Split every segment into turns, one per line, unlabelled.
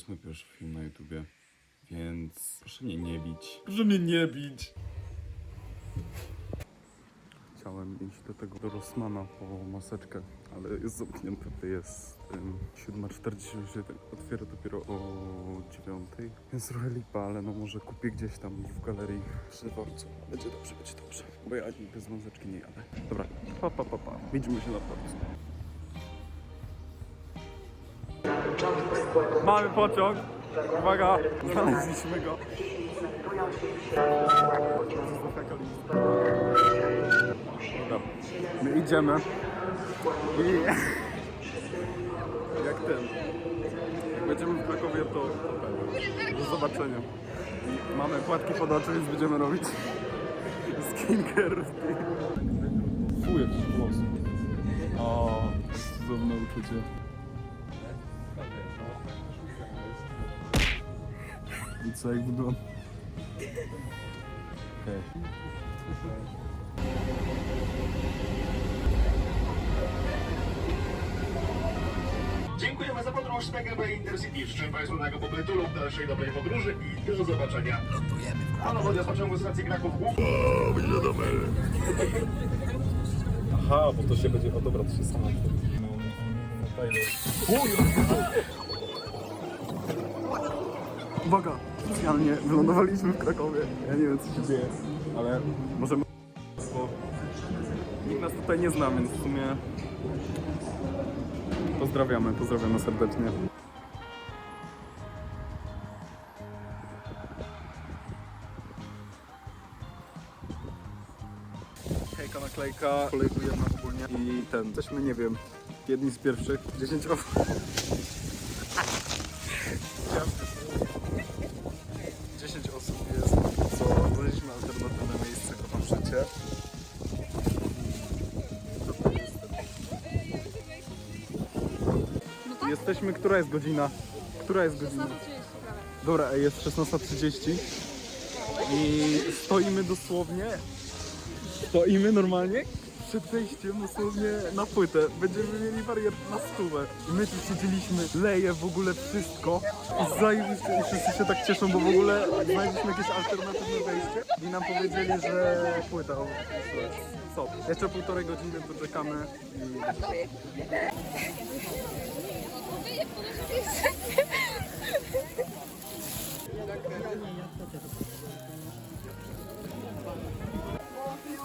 jest mój pierwszy film na YouTubie, więc proszę mnie nie bić. Proszę mnie nie bić! Chciałem iść do tego, do Rossmana po maseczkę, ale jest zamknięte. Jest um, 7.47, otwiera dopiero o 9.00, więc trochę lipa, ale no może kupię gdzieś tam w galerii przy dworcu. Będzie dobrze, będzie dobrze, bo ja bez maseczki nie jadę. Dobra, pa, pa, pa, pa. Widzimy się na dworcu. Mamy pociąg. Uwaga, znaleźliśmy go. Dobra, my idziemy. I jak ten. Jak będziemy w Krakowie, to, ten. Do zobaczenia. Mamy płatki pod oczy, więc będziemy robić skincare. Fuję włos. O, cudowne uczucie. I co, jak wygląda? Okej.
Dziękujemy za podróż z PGB Intercity. Życzę Państwu udnego pobytu lub dalszej dobrej podróży i do zobaczenia. Lądujemy w Panowie pociągu z stacji Kraków Głów.
Aha, bo to się będzie... O dobra, to się sama... Uwaga! Specjalnie wylądowaliśmy w Krakowie. Ja nie wiem co się dzieje, ale możemy... Bo nikt nas tutaj nie zna, więc w sumie... Pozdrawiamy, pozdrawiamy serdecznie. Hejka naklejka, kolejkujemy ogólnie i ten, jesteśmy, nie wiem, jedni z pierwszych, 10 osób. 10 osób jest, co znaleźliśmy alternatywne miejsce, kocham życie. To jest? Jesteśmy, która jest godzina? Która jest godzina? Dobra, ej, jest 16.30 i stoimy dosłownie, stoimy normalnie przed wejściem dosłownie na płytę. Będziemy mieli barier na stówę. I my tu siedzieliśmy, leje w ogóle wszystko i zajebiście i wszyscy się tak cieszą, bo w ogóle znaleźliśmy jakieś alternatywne wejście i nam powiedzieli, że płyta co? Jeszcze półtorej godziny tu czekamy i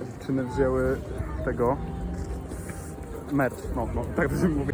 Dziewczyny wzięły tego merch, no, no, tak to się mówi.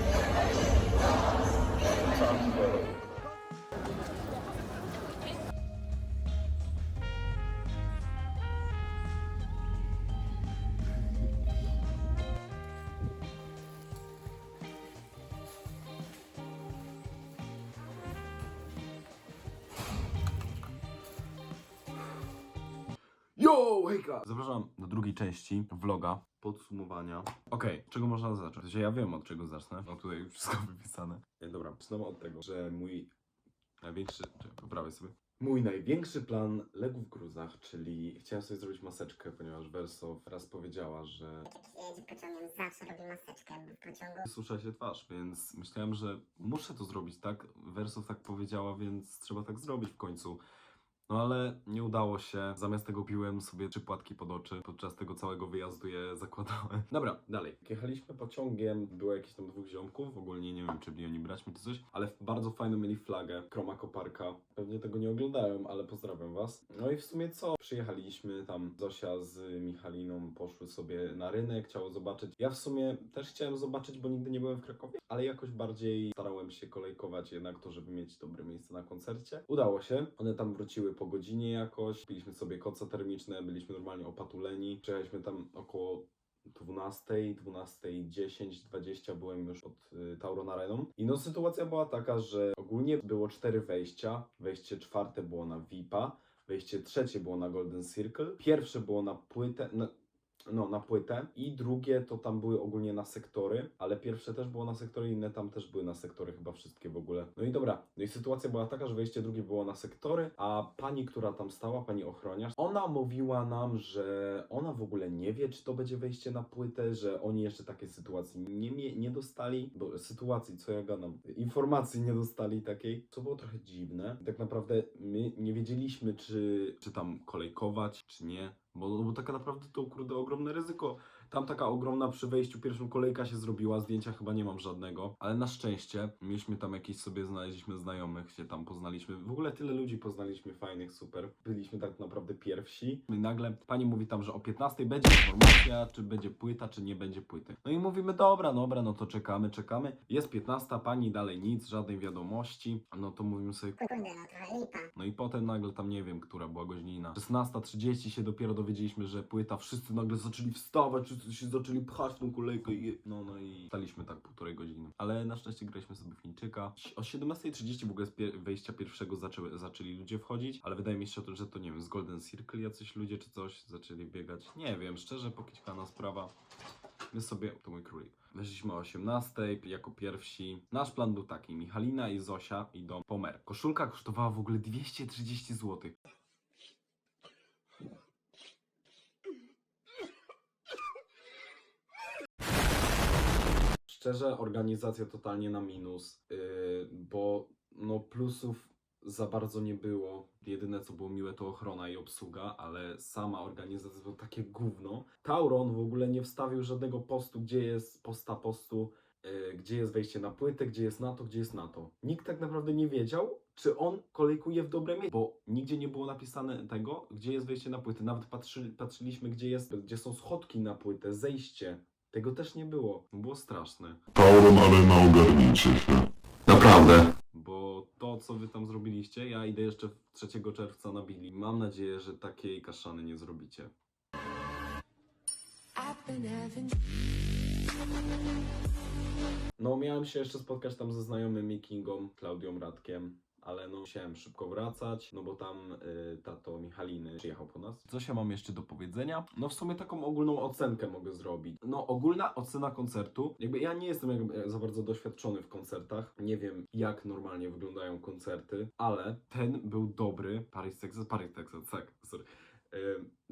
Yo, hejka! Zapraszam do drugiej części vloga, podsumowania. Okej, czego można zacząć? W sensie ja wiem od czego zacznę, mam tutaj już wszystko wypisane. E, Dobra, zaczynamy od tego, że mój największy, czekaj, poprawię sobie. Mój największy plan legł w gruzach, czyli chciałem sobie zrobić maseczkę, ponieważ Verso raz powiedziała, że
Jak jedzie pociągiem, zawsze robi maseczkę, w pociągu
susza się twarz, więc myślałem, że muszę to zrobić, tak? Wersow tak powiedziała, więc trzeba tak zrobić w końcu. No ale nie udało się. Zamiast tego piłem sobie trzy płatki pod oczy. Podczas tego całego wyjazdu je zakładałem. Dobra, dalej. Jechaliśmy pociągiem, było jakieś tam dwóch ziomków. Ogólnie nie wiem, czy byli oni braćmi czy coś, ale bardzo fajną mieli flagę. Kroma koparka. Pewnie tego nie oglądałem, ale pozdrawiam was. No i w sumie co? Przyjechaliśmy tam. Zosia z Michaliną poszły sobie na rynek, chciały zobaczyć. Ja w sumie też chciałem zobaczyć, bo nigdy nie byłem w Krakowie, ale jakoś bardziej starałem się kolejkować jednak to, żeby mieć dobre miejsce na koncercie. Udało się. One tam wróciły po godzinie jakoś. Piliśmy sobie koce termiczne, byliśmy normalnie opatuleni. Przyjechaliśmy tam około 12, 12, 10, 20 byłem już pod y, Tauron Areną. I no sytuacja była taka, że ogólnie było cztery wejścia. Wejście czwarte było na VIP-a, wejście trzecie było na Golden Circle, pierwsze było na płytę, na, no na płytę i drugie to tam były ogólnie na sektory, ale pierwsze też było na sektory, inne tam też były na sektory, chyba wszystkie w ogóle. No i dobra, no i sytuacja była taka, że wejście drugie było na sektory, a pani, która tam stała, pani ochroniarz, ona mówiła nam, że ona w ogóle nie wie, czy to będzie wejście na płytę, że oni jeszcze takiej sytuacji nie, nie dostali, bo sytuacji, co ja gadam, informacji nie dostali takiej, co było trochę dziwne. Tak naprawdę my nie wiedzieliśmy, czy, czy tam kolejkować, czy nie, bo, no bo tak naprawdę to kurde ogromne ryzyko. Tam taka ogromna przy wejściu pierwszą kolejka się zrobiła, zdjęcia chyba nie mam żadnego, ale na szczęście mieliśmy tam jakieś sobie, znaleźliśmy znajomych, się tam poznaliśmy. W ogóle tyle ludzi poznaliśmy fajnych, super. Byliśmy tak naprawdę pierwsi. I nagle pani mówi tam, że o 15 będzie informacja, czy będzie płyta, czy nie będzie płyty. No i mówimy, dobra, dobra, no to czekamy, czekamy. Jest 15, pani dalej nic, żadnej wiadomości. No to mówimy sobie,
kurde, no trochę lipa.
no i potem nagle tam nie wiem, która była godzina. 16.30 się dopiero dowiedzieliśmy, że płyta, wszyscy nagle zaczęli wstawać, się zaczęli pchać tą kolejkę i no, no i staliśmy tak półtorej godziny. Ale na szczęście graliśmy sobie w Chińczyka. O 17.30 w ogóle z wejścia pierwszego zaczęły, zaczęli ludzie wchodzić, ale wydaje mi się, że to nie wiem, z Golden Circle jacyś ludzie czy coś zaczęli biegać. Nie wiem, szczerze, pokiczkana sprawa. My sobie, to mój królik. Weszliśmy o 18 jako pierwsi. Nasz plan był taki: Michalina i Zosia idą po mer. Koszulka kosztowała w ogóle 230 zł. Szczerze, organizacja totalnie na minus, yy, bo no plusów za bardzo nie było. Jedyne co było miłe to ochrona i obsługa, ale sama organizacja to takie gówno. Tauron w ogóle nie wstawił żadnego postu, gdzie jest posta postu, yy, gdzie jest wejście na płytę, gdzie jest na to, gdzie jest na to. Nikt tak naprawdę nie wiedział, czy on kolejkuje w dobre miejsce, bo nigdzie nie było napisane tego, gdzie jest wejście na płytę. Nawet patrzy, patrzyliśmy, gdzie, jest, gdzie są schodki na płytę, zejście. Tego też nie było. Było straszne.
Tauron Arena ogarnijcie się. Naprawdę.
Bo to, co wy tam zrobiliście, ja idę jeszcze 3 czerwca na Billy. Mam nadzieję, że takiej kaszany nie zrobicie. No, miałem się jeszcze spotkać tam ze znajomymi Kingą, Klaudią Radkiem, ale no musiałem szybko wracać, no bo tam y, tato Michaliny przyjechał po nas. Co się mam jeszcze do powiedzenia? No w sumie taką ogólną ocenkę mogę zrobić. No ogólna ocena koncertu, jakby ja nie jestem jakby za bardzo doświadczony w koncertach, nie wiem jak normalnie wyglądają koncerty, ale ten był dobry. Paris, Texas, Paris, Texas, tak, sorry.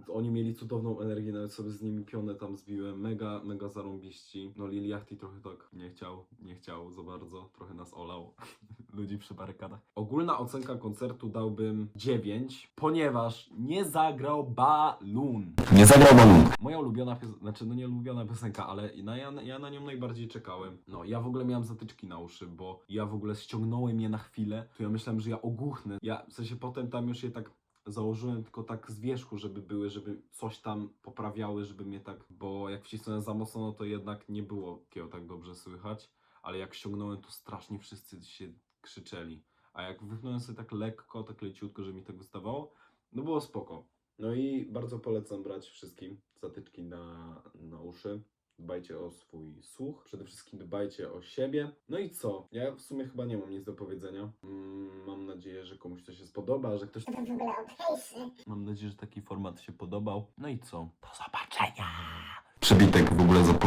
Oni mieli cudowną energię, nawet sobie z nimi pionę tam zbiłem, mega, mega zarąbiści. No Lil Yachty trochę tak nie chciał, nie chciał za bardzo, trochę nas olał, ludzi przy barykadach. Ogólna ocenka koncertu dałbym 9, ponieważ nie zagrał Balloon.
Nie zagrał balon.
Moja ulubiona piosenka, znaczy no nie ulubiona piosenka, ale na, ja, ja na nią najbardziej czekałem. No, ja w ogóle miałem zatyczki na uszy, bo ja w ogóle ściągnąłem je na chwilę, to ja myślałem, że ja ogłuchnę. Ja, w sensie potem tam już je tak założyłem tylko tak z wierzchu, żeby były, żeby coś tam poprawiały, żeby mnie tak, bo jak wcisnąłem za mocno, no to jednak nie było takiego tak dobrze słychać, ale jak ściągnąłem, to strasznie wszyscy się krzyczeli. A jak wypchnąłem sobie tak lekko, tak leciutko, że mi tak wystawało, no było spoko. No i bardzo polecam brać wszystkim zatyczki na, na uszy. Dbajcie o swój słuch, przede wszystkim dbajcie o siebie. No i co? Ja w sumie chyba nie mam nic do powiedzenia. Mm, mam nadzieję, że komuś to się spodoba, że ktoś...
To w ogóle obejrzy.
Mam nadzieję, że taki format się podobał. No i co? Do zobaczenia!
Przebitek w ogóle nagrywać